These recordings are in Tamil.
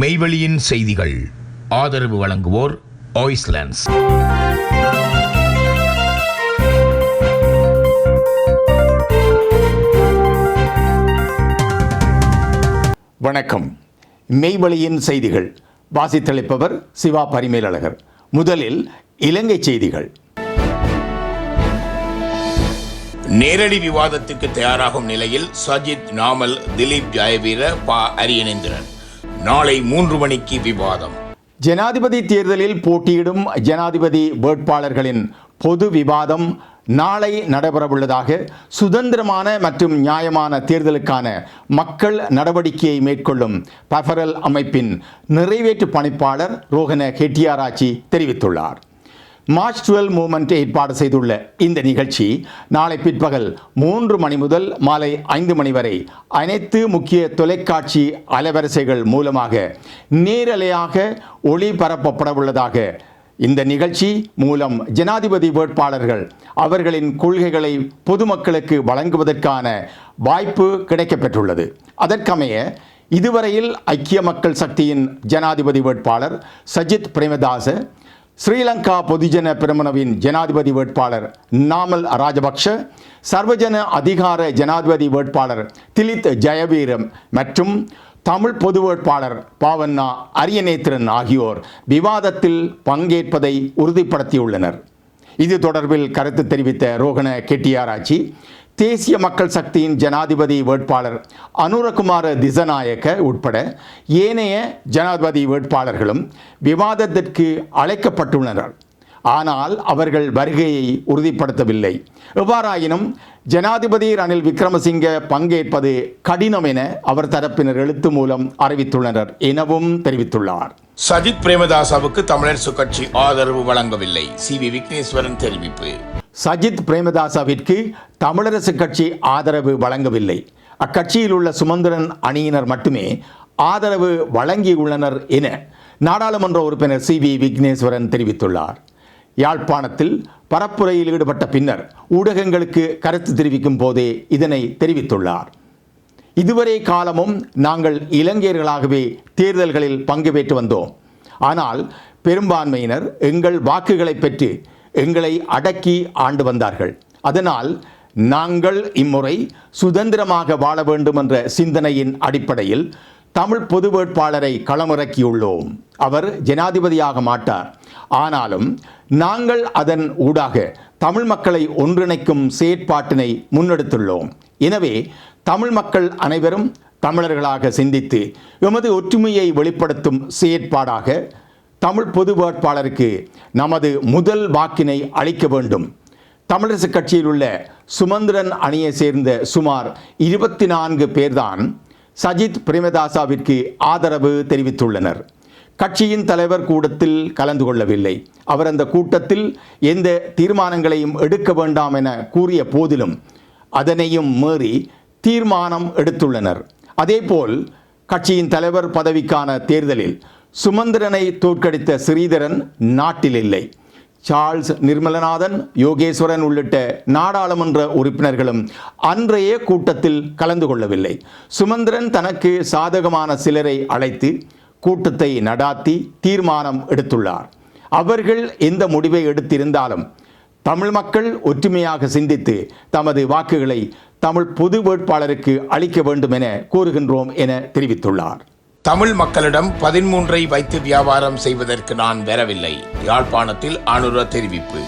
மெய்வெளியின் செய்திகள். ஆதரவு வழங்குவோர் ஆய்ஸ்லாண்ட்ஸ் வணக்கம். மெய்வழியின் செய்திகள். வாசித்தளிப்பவர் சிவா பரிமேலழகர். முதலில் இலங்கை செய்திகள். நேரடி விவாதத்துக்கு தயாராகும் நிலையில் சஜித் நாமல் திலீப் ஜெயவீர ப அரியநேந்திரன் நாளை மூன்று மணிக்கு விவாதம். ஜனாதிபதி தேர்தலில் போட்டியிடும் ஜனாதிபதி வேட்பாளர்களின் பொது விவாதம் நாளை நடைபெறவுள்ளதாக சுதந்திரமான மற்றும் நியாயமான தேர்தலுக்கான மக்கள் நடவடிக்கையை மேற்கொள்ளும் பஃபரல் அமைப்பின் நிறைவேற்று பணிப்பாளர் ரோஹன ஹெட்டியாராச்சி தெரிவித்துள்ளார். மார்ச் டுவெல் மூமெண்ட் ஏற்பாடு செய்துள்ள இந்த நிகழ்ச்சி நாளை பிற்பகல் மூன்று மணி முதல் மாலை ஐந்து மணி வரை அனைத்து முக்கிய தொலைக்காட்சி அலைவரிசைகள் மூலமாக நேரலையாக ஒளிபரப்பப்படவுள்ளதாக இந்த நிகழ்ச்சி மூலம் ஜனாதிபதி வேட்பாளர்கள் அவர்களின் கொள்கைகளை பொதுமக்களுக்கு வழங்குவதற்கான வாய்ப்பு கிடைக்கப்பெற்றுள்ளது. அதற்கமைய இதுவரையில் ஐக்கிய மக்கள் சக்தியின் ஜனாதிபதி வேட்பாளர் சஜித் பிரேமதாச ஸ்ரீலங்கா பொதுஜன பிரமணவின் ஜனாதிபதி வேட்பாளர் நாமல் ராஜபக்ஷ சர்வஜன அதிகார ஜனாதிபதி வேட்பாளர் திலித் ஜெயவீரம் மற்றும் தமிழ் பொது வேட்பாளர் பாவண்ணா அரியநேத்திரன் ஆகியோர் விவாதத்தில் பங்கேற்பதை உறுதிப்படுத்தியுள்ளனர். இது தொடர்பில் கருத்து தெரிவித்த ரோகண கெட்டியாராச்சி தேசிய மக்கள் சக்தியின் ஜனாதிபதி வேட்பாளர் அனுரகுமார திசநாயக்க உட்பட ஏனைய ஜனாதிபதி வேட்பாளர்களும் விவாதத்திற்கு அழைக்கப்பட்டுள்ளனர். ஆனால் அவர்கள் வருகையை உறுதிப்படுத்தவில்லை. எவ்வாறாயினும் ஜனாதிபதி ரணில் விக்ரமசிங்க பங்கேற்பது கடினம் என அவர் தரப்பினர் எழுத்து மூலம் அறிவித்துள்ளனர் எனவும் தெரிவித்துள்ளார். சஜித் பிரேமதாசாவுக்கு தமிழரசு கட்சி ஆதரவு வழங்கவில்லை. சி வி விக்னேஸ்வரன் தெரிவிப்பு. சஜித் பிரேமதாசவிற்கு தமிழரசு கட்சி ஆதரவு வழங்கவில்லை. அக்கட்சியில் உள்ள சுமந்திரன் அணியினர் மட்டுமே ஆதரவு வழங்கியுள்ளனர் என நாடாளுமன்ற உறுப்பினர் சி வி விக்னேஸ்வரன் தெரிவித்துள்ளார். யாழ்ப்பாணத்தில் பரப்புரையில் ஈடுபட்ட பின்னர் ஊடகங்களுக்கு கருத்து தெரிவிக்கும் போதே இதனை தெரிவித்துள்ளார். இதுவரை காலமும் நாங்கள் இலங்கையர்களாகவே தேர்தல்களில் பங்கு பெற்று வந்தோம். ஆனால் பெரும்பான்மையினர் எங்கள் வாக்குகளை பெற்று எங்களை அடக்கி ஆண்டு வந்தார்கள். அதனால் நாங்கள் இம்முறை சுதந்திரமாக வாழ வேண்டும் என்ற சிந்தனையின் அடிப்படையில் தமிழ் பொது வேட்பாளரை களமிறக்கியுள்ளோம். அவர் ஜனாதிபதியாக மாட்டார். ஆனாலும் நாங்கள் அதன் ஊடாக தமிழ் மக்களை ஒன்றிணைக்கும் செயற்பாட்டினை முன்னெடுத்துள்ளோம். எனவே தமிழ் மக்கள் அனைவரும் தமிழர்களாக சிந்தித்து எமது ஒற்றுமையை வெளிப்படுத்தும் செயற்பாடாக தமிழ் பொது வேட்பாளருக்கு நமது முதல் வாக்கினை அளிக்க வேண்டும். தமிழரசு கட்சியில் உள்ள சுமந்திரன் அணியை சேர்ந்த சுமார் இருபத்தி நான்கு பேர்தான் சஜித் பிரேமதாசாவிற்கு ஆதரவு தெரிவித்துள்ளனர். கட்சியின் தலைவர் கூட்டத்தில் கலந்து கொள்ளவில்லை. அவர் அந்த கூட்டத்தில் எந்த தீர்மானங்களையும் எடுக்க வேண்டாம் என கூறிய போதிலும் அதனையும் மீறி தீர்மானம் எடுத்துள்ளனர். அதேபோல் கட்சியின் தலைவர் பதவிக்கான தேர்தலில் சுமந்திரனை தோற்கடித்த ஸ்ரீதரன் நாட்டில் இல்லை. சார்ல்ஸ் நிர்மலநாதன் யோகேஸ்வரன் உள்ளிட்ட நாடாளுமன்ற உறுப்பினர்களும் அன்றைய கூட்டத்தில் கலந்து கொள்ளவில்லை. சுமந்திரன் தனக்கு சாதகமான சிலரை அழைத்து கூட்டத்தை நடாத்தி தீர்மானம் எடுத்துள்ளார். அவர்கள் எந்த முடிவை எடுத்திருந்தாலும் தமிழ் மக்கள் ஒற்றுமையாக சிந்தித்து தமது வாக்குகளை தமிழ் பொது வேட்பாளருக்கு அளிக்க வேண்டும் என கூறுகின்றோம் என தெரிவித்துள்ளார். தமிழ் மக்களிடம் பதிமூன்றை வைத்து வியாபாரம் செய்வதற்கு நான் வரவில்லை. யாழ்ப்பாணத்தில் அனுர தெரிவிப்பு.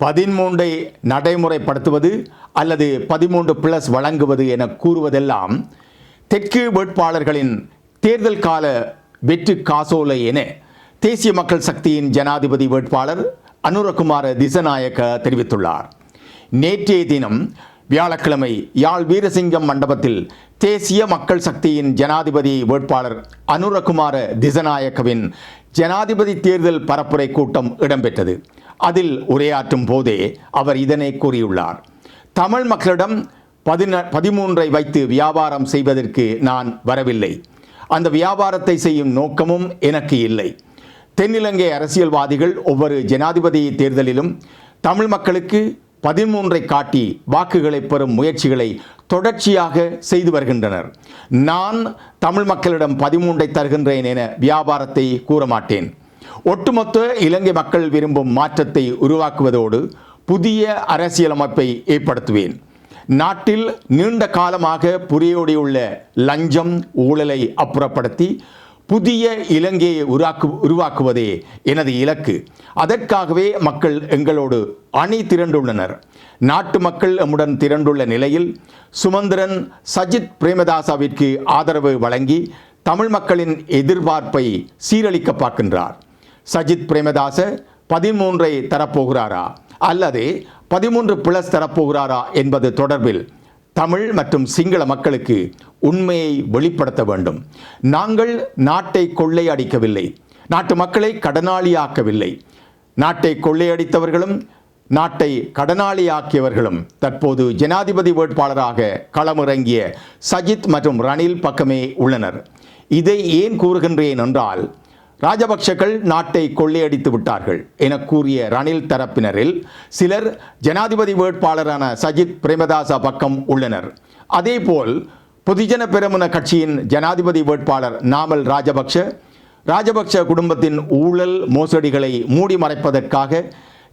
பதிமூன்றை நடைமுறைப்படுத்துவது அல்லது பதிமூன்று பிளஸ் வழங்குவது என கூறுவதெல்லாம் தெற்கு வேட்பாளர்களின் தேர்தல் கால வெற்றி காசோலை என தேசிய மக்கள் சக்தியின் ஜனாதிபதி வேட்பாளர் அனுரகுமார திசநாயக்க தெரிவித்துள்ளார். நேற்றைய தினம் வியாழக்கிழமை யாழ் வீரசிங்கம் மண்டபத்தில் தேசிய மக்கள் சக்தியின் ஜனாதிபதி வேட்பாளர் அனுரகுமார திசநாயக்கவின் ஜனாதிபதி தேர்தல் பரப்புரை கூட்டம் இடம்பெற்றது. அதில் உரையாற்றும் போதே அவர் இதனை கூறியுள்ளார். தமிழ் மக்களிடம் பதின பதிமூன்றை வைத்து வியாபாரம் செய்வதற்கு நான் வரவில்லை. அந்த வியாபாரத்தை செய்யும் நோக்கமும் எனக்கு இல்லை. தென்னிலங்கை அரசியல்வாதிகள் ஒவ்வொரு ஜனாதிபதி தேர்தலிலும் தமிழ் மக்களுக்கு பதிமூன்றை காட்டி வாக்குகளை பெறும் முயற்சிகளை தொடர்ச்சியாக செய்து வருகின்றனர். நான் தமிழ் மக்களிடம் பதிமூன்றை தருகின்றேன் என வியாபாரத்தை கூற மாட்டேன் ஒட்டுமொத்த இலங்கை மக்கள் விரும்பும் மாற்றத்தை உருவாக்குவதோடு புதிய அரசியலமைப்பை ஏற்படுத்துவேன். நாட்டில் நீண்ட காலமாக புரியோடியுள்ள லஞ்சம் ஊழலை அப்புறப்படுத்தி புதிய இலங்கையை உருவாக்கு உருவாக்குவதே எனது இலக்கு. அதற்காகவே மக்கள் எங்களோடு அணி திரண்டுள்ளனர். நாட்டு மக்கள் எம்முடன் திரண்டுள்ள நிலையில் சுமந்திரன் சஜித் பிரேமதாசாவிற்கு ஆதரவு வழங்கி தமிழ் மக்களின் எதிர்பார்ப்பை சீரழிக்க பார்க்கின்றார். சஜித் பிரேமதாச பதிமூன்றை தரப்போகிறாரா? அல்லது பதிமூன்று பிளஸ் தரப்போகிறாரா என்பது தொடர்பில் தமிழ் மற்றும் சிங்கள மக்களுக்கு உண்மையை வெளிப்படுத்த வேண்டும். நாங்கள் நாட்டை கொள்ளையடிக்கவில்லை. நாட்டு மக்களை கடனாளியாக்கவில்லை. நாட்டை கொள்ளையடித்தவர்களும் நாட்டை கடனாளியாக்கியவர்களும் தற்போது ஜனாதிபதி வேட்பாளராக களமிறங்கிய சஜித் மற்றும் ரணில் பக்கமே உள்ளனர். இதை ஏன் கூறுகின்றேன் என்றால் ராஜபக்ஷக்கள் நாட்டை கொள்ளையடித்து விட்டார்கள் என கூறிய ரணில் தரப்பினரில் சிலர் ஜனாதிபதி வேட்பாளரான சஜித் பிரேமதாசா பக்கம் உள்ளனர். அதேபோல் பொதுஜன பெருமன கட்சியின் ஜனாதிபதி வேட்பாளர் நாமல் ராஜபக்ஷ ராஜபக்ஷ குடும்பத்தின் ஊழல் மோசடிகளை மூடி மறைப்பதற்காக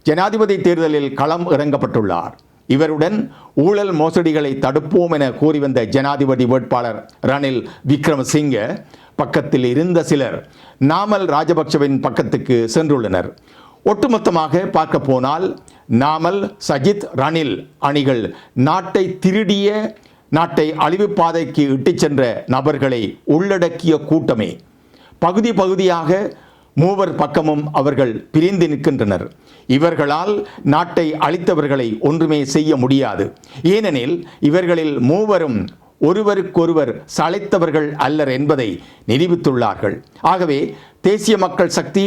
ஜனாதிபதி தேர்தலில் களம் இறங்கப்பட்டுள்ளார். இவருடன் ஊழல் மோசடிகளை தடுப்போம் என கூறி வந்த ஜனாதிபதி வேட்பாளர் ரணில் விக்ரமசிங்கே பக்கத்தில் இருந்த சிலர் நாமல் ராஜபக்சவின் பக்கத்துக்கு சென்றுள்ளனர். ஒட்டுமொத்தமாக பார்க்க போனால் நாமல் சஜித் ரணில் அணிகள் நாட்டை திருடிய நாட்டை அழிவு பாதைக்கு இட்டுச் சென்ற நபர்களை உள்ளடக்கிய கூட்டமே. பகுதி பகுதியாக மூவர் பக்கமும் அவர்கள் பிரிந்து நிற்கின்றனர். இவர்களால் நாட்டை அழித்தவர்களை ஒன்றுமே செய்ய முடியாது. ஏனெனில் இவர்களில் மூவரும் ஒருவருக்கொருவர் சளைத்தவர்கள் அல்லர் என்பதை நிரூபித்துள்ளார்கள். ஆகவே தேசிய மக்கள் சக்தி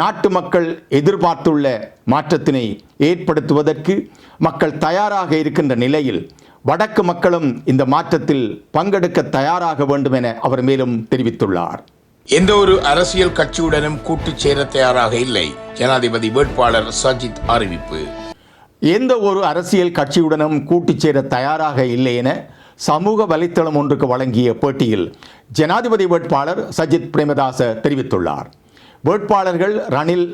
நாட்டு மக்கள் எதிர்பார்த்துள்ள மாற்றத்தினை ஏற்படுத்துவதற்கு மக்கள் தயாராக இருக்கின்ற நிலையில் வடக்கு மக்களும் இந்த மாற்றத்தில் பங்கெடுக்க தயாராக வேண்டும் என அவர் மேலும் தெரிவித்துள்ளார். எந்த ஒரு அரசியல் கட்சியுடனும் கூட்டு சேர தயாராக இல்லை ஜனாதிபதி வேட்பாளர் சஜித் அறிவிப்பு. எந்த ஒரு அரசியல் கட்சியுடனும் கூட்டுச் சேர தயாராக இல்லை என சமூக வலைத்தளம் ஒன்றுக்கு வழங்கிய பேட்டியில் ஜனாதிபதி வேட்பாளர் சஜித் பிரேமதாச தெரிவித்துள்ளார். வேட்பாளர்கள் ரணில்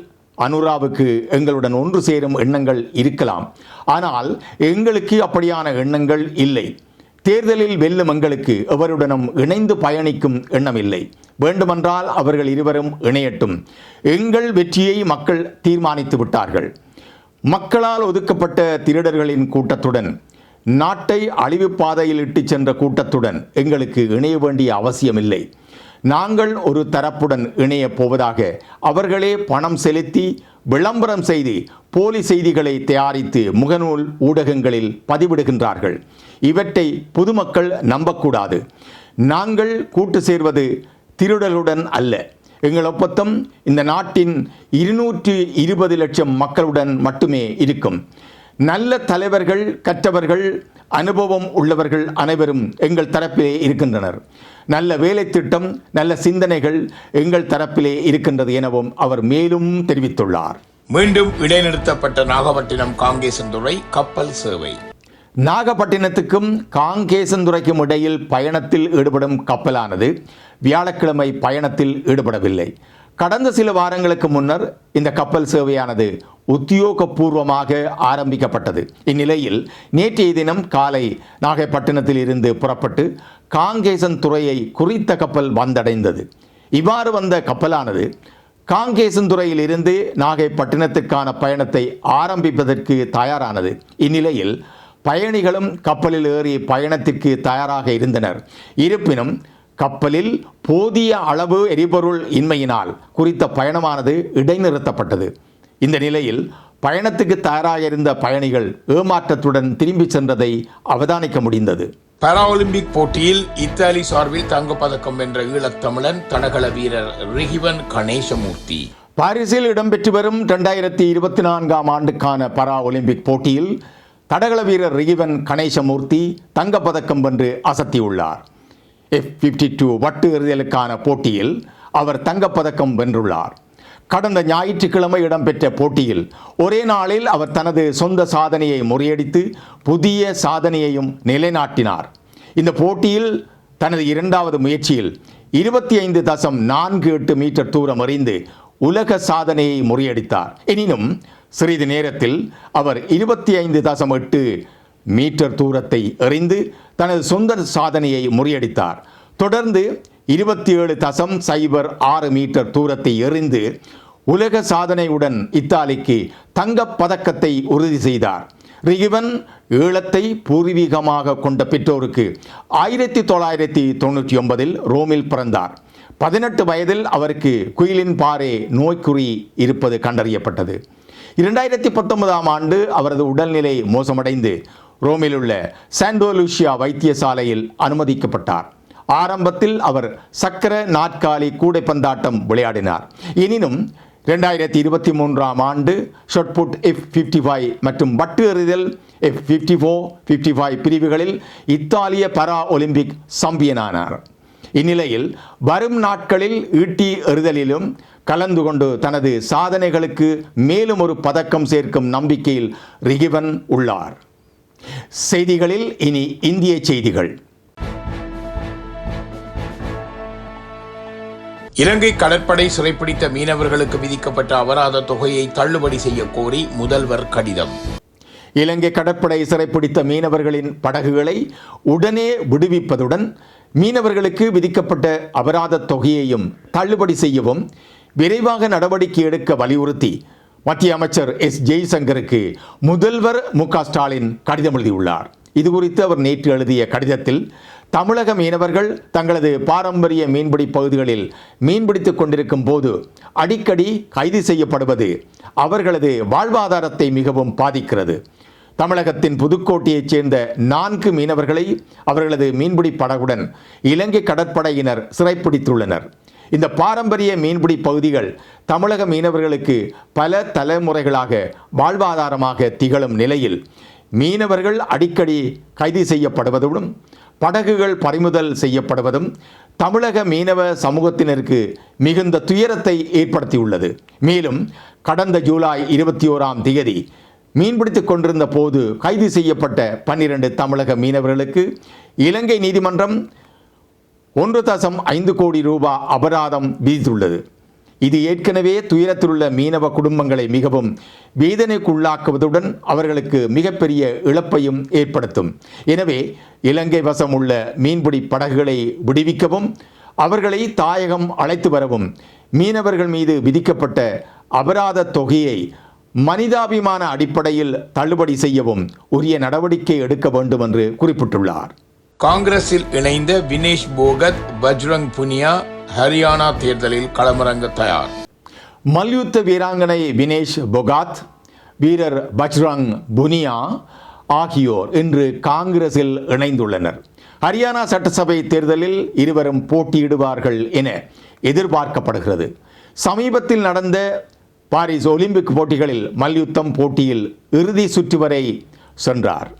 அனுராவுக்கு எங்களுடன் ஒன்று சேரும் எண்ணங்கள் இருக்கலாம். ஆனால் எங்களுக்கு அப்படியான எண்ணங்கள் இல்லை. தேர்தலில் வெல்லும் எங்களுக்கு எவருடனும் இணைந்து பயணிக்கும் எண்ணமில்லை. வேண்டுமென்றால் அவர்கள் இருவரும் இணையட்டும். எங்கள் வெற்றியை மக்கள் தீர்மானித்து விட்டார்கள். மக்களால் ஒதுக்கப்பட்ட திருடர்களின் கூட்டத்துடன் நாட்டை அழிவு பாதையில் இட்டுச் சென்ற கூட்டத்துடன் எங்களுக்கு இணைய வேண்டிய அவசியமில்லை. நாங்கள் ஒரு தரப்புடன் இணையப் போவதாக அவர்களே பணம் செலுத்தி விளம்பரம் செய்து போலி செய்திகளை தயாரித்து முகநூல் ஊடகங்களில் பதிவிடுகின்றார்கள். இவற்றை பொதுமக்கள் நம்பக்கூடாது. நாங்கள் கூட்டு சேர்வது திருடலுடன் அல்ல. எங்கள் ஒப்பந்தம் இந்த நாட்டின் இருநூற்று இருபது லட்சம் மக்களுடன் மட்டுமே இருக்கும். நல்ல தலைவர்கள் கற்றவர்கள் அனுபவம் உள்ளவர்கள் அனைவரும் எங்கள் தரப்பிலே இருக்கின்றனர். நல்ல வேலை திட்டம் நல்ல சிந்தனைகள் எங்கள் தரப்பிலே இருக்கின்றது எனவும் அவர் மேலும் தெரிவித்துள்ளார். மீண்டும் இடைநிறுத்தப்பட்ட நாகப்பட்டினம் காங்கேசன்துறை கப்பல் சேவை. நாகப்பட்டினத்துக்கும் காங்கேசந்துறைக்கும் இடையில் பயணத்தில் ஈடுபடும் கப்பலானது வியாழக்கிழமை பயணத்தில் ஈடுபடவில்லை. கடந்த சில வாரங்களுக்கு முன்னர் இந்த கப்பல் சேவையானது உத்தியோகபூர்வமாக ஆரம்பிக்கப்பட்டது. இந்நிலையில் நேற்றைய தினம் காலை நாகைப்பட்டினத்தில் இருந்து புறப்பட்டு காங்கேசன் துறையை குறித்த கப்பல் வந்தடைந்தது. இவ்வாறு வந்த கப்பலானது காங்கேசன்துறையில் இருந்து நாகைப்பட்டினத்துக்கான பயணத்தை ஆரம்பிப்பதற்கு தயாரானது. இந்நிலையில் பயணிகளும் கப்பலில் ஏறி பயணத்திற்கு தயாராக இருந்தனர். இருப்பினும் கப்பலில் போதிய அளவு எரிபொருள் இன்மையினால் குறித்த பயணமானது இடைநிறுத்தப்பட்டது. இந்த நிலையில் பயணத்துக்கு தயாராக இருந்த பயணிகள் ஏமாற்றத்துடன் திரும்பிச் சென்றதை அவதானிக்க முடிந்தது. பாராலிம்பிக் போட்டியில் இத்தாலி சார்பில் தங்கப்பதக்கம் வென்ற ஈழத்தமிழன் தடகள வீரர் ரிகிவன் கணேசமூர்த்தி. பாரிஸில் இடம்பெற்று வரும் ரெண்டாயிரத்தி இருபத்தி நான்காம் ஆண்டுக்கான பரா ஒலிம்பிக் போட்டியில் தடகள வீரர் ரிகிவன் கணேசமூர்த்தி தங்கப்பதக்கம் வென்று அசத்தியுள்ளார். எஃப் பிப்டி டூ வட்டு எறிதலுக்கான போட்டியில் அவர் தங்கப்பதக்கம் வென்றுள்ளார். கடந்த ஞாயிற்றுக்கிழமை இடம்பெற்ற போட்டியில் ஒரே நாளில் அவர் தனது சொந்த சாதனையை முறியடித்து புதிய சாதனையையும் நிலைநாட்டினார். இந்த போட்டியில் தனது இரண்டாவது முயற்சியில் இருபத்தி ஐந்து தசம் நான்கு எட்டு மீட்டர் தூரம் அறிந்து உலக சாதனையை முறியடித்தார். எனினும் சிறிது நேரத்தில் அவர் இருபத்தி ஐந்து தசம் எட்டு மீட்டர் தூரத்தை எறிந்து தனது சொந்த சாதனையை முறியடித்தார். தொடர்ந்து இருபத்தி ஏழு தசம் சைபர் ஆறு மீட்டர் தூரத்தை எறிந்து உலக சாதனையுடன் இத்தாலிக்கு தங்கப் பதக்கத்தை உறுதி செய்தார். ரிகிவன் ஈழத்தை பூர்வீகமாக கொண்ட பெற்றோருக்கு ஆயிரத்தி தொள்ளாயிரத்தி தொண்ணூற்றி ஒன்பதில் ரோமில் பிறந்தார். பதினெட்டு வயதில் அவருக்கு குயிலின் பாறை நோய்க்குறி இருப்பது கண்டறியப்பட்டது. இரண்டாயிரத்தி பத்தொன்பதாம் ஆண்டு அவரது உடல்நிலை மோசமடைந்து ரோமில் உள்ள சாண்டோலூஷியா வைத்தியசாலையில் அனுமதிக்கப்பட்டார். ஆரம்பத்தில் அவர் சக்கர நாற்காலி கூடைப்பந்தாட்டம் விளையாடினார். எனினும் ரெண்டாயிரத்தி இருபத்தி மூன்றாம் ஆண்டு ஷொட்புட் எஃப் ஃபிஃப்டி ஃபைவ் மற்றும் வட்டு எறிதல் F fifty four fifty five பிரிவுகளில் இத்தாலிய பரா ஒலிம்பிக் சாம்பியனானார். இந்நிலையில் வரும் நாட்களில் ஈட்டி எறிதலிலும் கலந்து கொண்டு தனது சாதனைகளுக்கு மேலும் ஒரு பதக்கம் சேர்க்கும் நம்பிக்கையில் ரிகிவன் உள்ளார். செய்திகளில் இனி இந்திய செய்திகள். இலங்கை கடற்படை சிறைப்பிடித்த மீனவர்களுக்கு விதிக்கப்பட்ட அபராத தொகையை தள்ளுபடி செய்ய கோரி முதல்வர் கடிதம். இலங்கை கடற்படை சிறைப்பிடித்த மீனவர்களின் படகுகளை உடனே விடுவிப்பதுடன் மீனவர்களுக்கு விதிக்கப்பட்ட அபராத தொகையையும் தள்ளுபடி செய்யவும் விரைவாக நடவடிக்கை எடுக்க வலியுறுத்தி மத்திய அமைச்சர் எஸ். ஜெய்சங்கருக்கு முதல்வர் மு. ஸ்டாலின் கடிதம் எழுதியுள்ளார். இது குறித்து அவர் நேற்று எழுதிய கடிதத்தில் தமிழக மீனவர்கள் தங்களது பாரம்பரிய மீன்பிடி பகுதிகளில் மீன்பிடித்துக் கொண்டிருக்கும் போது அடிக்கடி கைது செய்யப்படுவது அவர்களது வாழ்வாதாரத்தை மிகவும் பாதிக்கிறது. தமிழகத்தின் புதுக்கோட்டையைச் சேர்ந்த நான்கு மீனவர்களை அவர்களது மீன்பிடி படகுடன் இலங்கை கடற்படையினர் சிறைப்பிடித்துள்ளனர். இந்த பாரம்பரிய மீன்பிடி பகுதிகள் தமிழக மீனவர்களுக்கு பல தலைமுறைகளாக வாழ்வாதாரமாக திகழும் நிலையில் மீனவர்கள் அடிக்கடி கைது செய்யப்படுவதுடன் படகுகள் பறிமுதல் செய்யப்படுவதும் தமிழக மீனவ சமூகத்தினருக்கு மிகுந்த துயரத்தை ஏற்படுத்தியுள்ளது. மேலும் கடந்த ஜூலை இருபத்தி ஓராம் தேதி மீன்பிடித்துக் கொண்டிருந்த போது கைது செய்யப்பட்ட பன்னிரண்டு தமிழக மீனவர்களுக்கு இலங்கை நீதிமன்றம் ஒன்று தசம் ஐந்து கோடி ரூபாய் அபராதம் விதித்துள்ளது. இது ஏற்கனவே துயரத்திலுள்ள மீனவ குடும்பங்களை மிகவும் வேதனைக்குள்ளாக்குவதுடன் அவர்களுக்கு மிகப்பெரிய இழப்பையும் ஏற்படுத்தும். எனவே இலங்கை வசம் உள்ள மீன்பிடி படகுகளை விடுவிக்கவும் அவர்களை தாயகம் அழைத்து வரவும் மீனவர்கள் மீது விதிக்கப்பட்ட அபராத தொகையை மனிதாபிமான அடிப்படையில் தள்ளுபடி செய்யவும் உரிய நடவடிக்கை எடுக்க வேண்டும் என்று குறிப்பிட்டுள்ளார். காங்கிரஸில் இணைந்த வினேஷ் போகத் பஜ்ரங் புனியா ஹரியானா தேர்தலில் களமிறங்க தயார். மல்யுத்த வீராங்கனை வினேஷ் பொகாத் வீரர் பஜ்ரங் புனியா ஆகியோர் இன்று காங்கிரஸில் இணைந்துள்ளனர். ஹரியானா சட்டசபை தேர்தலில் இருவரும் போட்டியிடுவார்கள் என எதிர்பார்க்கப்படுகிறது. சமீபத்தில் நடந்த பாரிஸ் ஒலிம்பிக் போட்டிகளில் மல்யுத்தம் போட்டியில் இறுதி சுற்று வரை சென்றார்.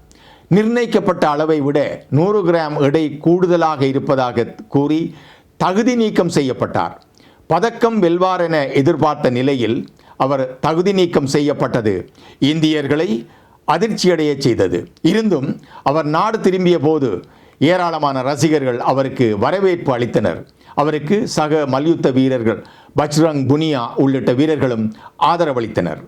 நிர்ணயிக்கப்பட்ட அளவை விட நூறு கிராம் எடை கூடுதலாக இருப்பதாக கூறி தகுதி நீக்கம் செய்யப்பட்டார். பதக்கம் வெல்வார் என எதிர்பார்த்த நிலையில் அவர் தகுதி நீக்கம் செய்யப்பட்டது. இந்தியர்களை அதிர்ச்சியடைய செய்தது. இருந்தும் அவர் நாடு திரும்பிய போது ஏராளமான ரசிகர்கள் அவருக்கு வரவேற்பு அளித்தனர். அவருக்கு சக மல்யுத்த வீரர்கள் பஜ்ரங் புனியா உள்ளிட்ட வீரர்களும் ஆதரவளித்தனர்.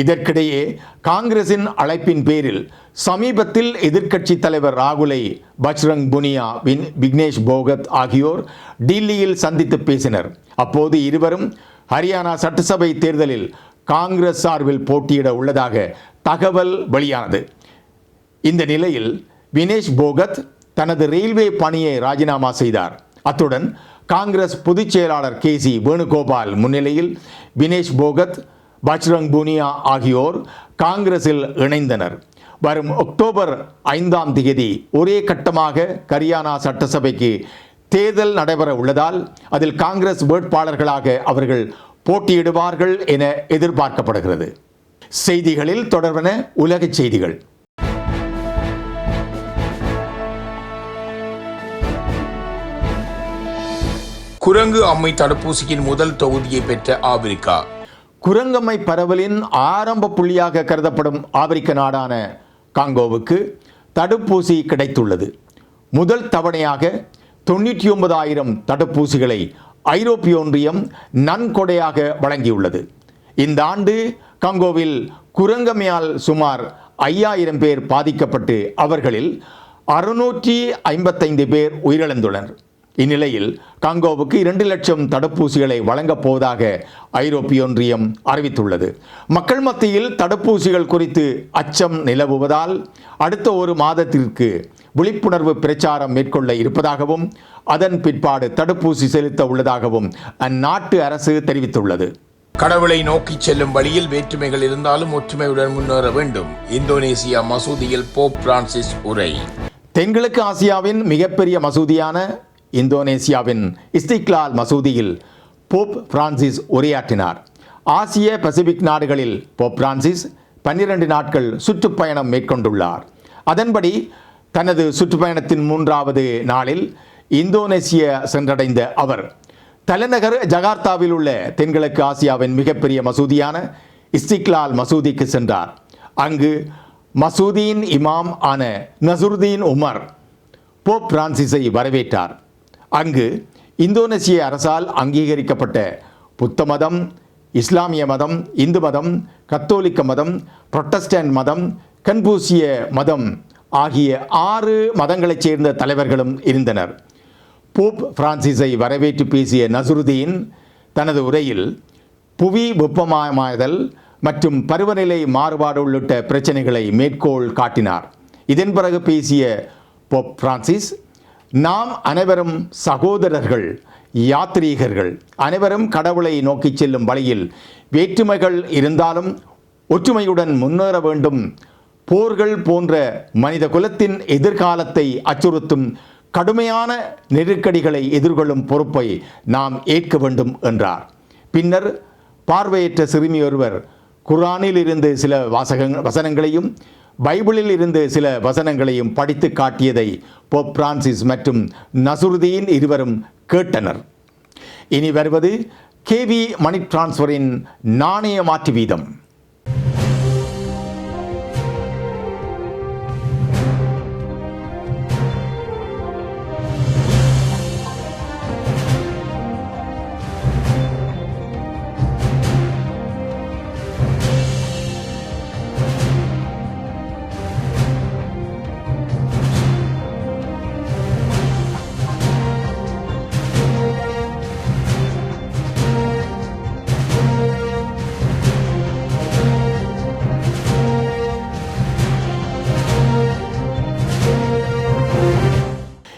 இதற்கிடையே காங்கிரசின் அழைப்பின் பேரில் சமீபத்தில் எதிர்க்கட்சி தலைவர் ராகுலை பஜ்ரங் புனியா வின் விக்னேஷ் போகத் ஆகியோர் டில்லியில் சந்தித்து பேசினர். அப்போது இருவரும் ஹரியானா சட்டசபை தேர்தலில் காங்கிரஸ் சார்பில் போட்டியிட உள்ளதாக தகவல் வெளியானது. இந்த நிலையில் வினேஷ் போகத் தனது ரயில்வே பணியை ராஜினாமா செய்தார். அத்துடன் காங்கிரஸ் பொதுச் செயலாளர் கே சி வேணுகோபால் முன்னிலையில் வினேஷ் போகத் பஜ்ரங் புனியா ஆகியோர் காங்கிரஸில் இணைந்தனர். வரும் அக்டோபர் ஐந்தாம் தேதி ஒரே கட்டமாக கரியானா சட்டசபைக்கு தேர்தல் நடைபெற உள்ளதால் அதில் காங்கிரஸ் வேட்பாளர்களாக அவர்கள் போட்டியிடுவார்கள் என எதிர்பார்க்கப்படுகிறது. செய்திகளில் தொடர்பன உலக செய்திகள். குரங்கு அம்மை தடுப்பூசியின் முதல் தொகுதியை பெற்ற ஆப்பிரிக்கா குரங்கம்மை பரவலின் ஆரம்ப புள்ளியாக கருதப்படும் ஆப்பிரிக்க நாடான காங்கோவுக்கு தடுப்பூசி கிடைத்துள்ளது. முதல் தவணையாக தொண்ணூற்றி ஒன்பதாயிரம் தடுப்பூசிகளை ஐரோப்பிய ஒன்றியம் நன்கொடையாக வழங்கியுள்ளது. இந்த ஆண்டு காங்கோவில் குரங்கமையால் சுமார் ஐயாயிரம் பேர் பாதிக்கப்பட்டு அவர்களில் அறுநூற்றி ஐம்பத்தைந்து பேர் உயிரிழந்துள்ளனர். இந்நிலையில் காங்கோவுக்கு இரண்டு லட்சம் தடுப்பூசிகளை வழங்கப் போவதாக ஐரோப்பிய ஒன்றியம் அறிவித்துள்ளது. மக்கள் மத்தியில் தடுப்பூசிகள் குறித்து அச்சம் நிலவுவதால் அடுத்த ஒரு மாதத்திற்கு விழிப்புணர்வு பிரச்சாரம் மேற்கொள்ள இருப்பதாகவும் அதன் பிற்பாடு தடுப்பூசி செலுத்த உள்ளதாகவும் அந்நாட்டு அரசு தெரிவித்துள்ளது. கடவுளை நோக்கிச் செல்லும் வழியில் வேற்றுமைகள் இருந்தாலும் ஒற்றுமையுடன் முன்னேற வேண்டும். இந்தோனேசியா மசூதியில் போப் பிரான்சிஸ் உரை. தென்கிழக்கு ஆசியாவின் மிகப்பெரிய மசூதியான இந்தோனேசியாவின் இஸ்திக்லால் மசூதியில் போப் பிரான்சிஸ் உரையாற்றினார். ஆசிய பசிபிக் நாடுகளில் போப் பிரான்சிஸ் பன்னிரண்டு நாட்கள் சுற்றுப்பயணம் மேற்கொண்டுள்ளார். அதன்படி தனது சுற்றுப்பயணத்தின் மூன்றாவது நாளில் இந்தோனேசிய சென்றடைந்த அவர் தலைநகர் ஜகார்த்தாவில் உள்ள தென்கிழக்கு ஆசியாவின் மிகப்பெரிய மசூதியான இஸ்திக்லால் மசூதிக்கு சென்றார். அங்கு மசூதியின் இமாம் ஆன நசுருதீன் உமர் போப் பிரான்சிஸை வரவேற்றார். அங்கு இந்தோனேசிய அரசால் அங்கீகரிக்கப்பட்ட புத்த மதம் இஸ்லாமிய மதம் இந்து மதம் கத்தோலிக்க மதம் புரொட்டஸ்டன்ட் மதம் கன்பூசிய மதம் ஆகிய ஆறு மதங்களைச் சேர்ந்த தலைவர்களும் இருந்தனர். போப் பிரான்சிஸை வரவேற்று பேசிய நசுருதீன் தனது உரையில் புவி வெப்பமயமாதல் மற்றும் பருவநிலை மாறுபாடு உள்ளிட்ட பிரச்சனைகளை மேற்கோள் காட்டினார். இதன் பிறகு பேசிய போப் பிரான்சிஸ் நாம் அனைவரும் சகோதரர்கள் யாத்ரீகர்கள். அனைவரும் கடவுளை நோக்கிச் செல்லும் வழியில் வேற்றுமைகள் இருந்தாலும் ஒற்றுமையுடன் முன்னேற வேண்டும். போர்கள் போன்ற மனித குலத்தின் எதிர்காலத்தை அச்சுறுத்தும் கடுமையான நெருக்கடிகளை எதிர்கொள்ளும் பொறுப்பை நாம் ஏற்க வேண்டும் என்றார். பின்னர் பார்வையற்ற சிறுமி ஒருவர் குரானில் இருந்து சில வாசக வசனங்களையும் பைபிளில் இருந்து சில வசனங்களையும் படித்து காட்டியதை போப் பிரான்சிஸ் மற்றும் நசுருதீன் இருவரும் கேட்டனர். இனி வருவது கேவி மணி டிரான்ஸ்ஃபரின் நாணய மாற்று வீதம்.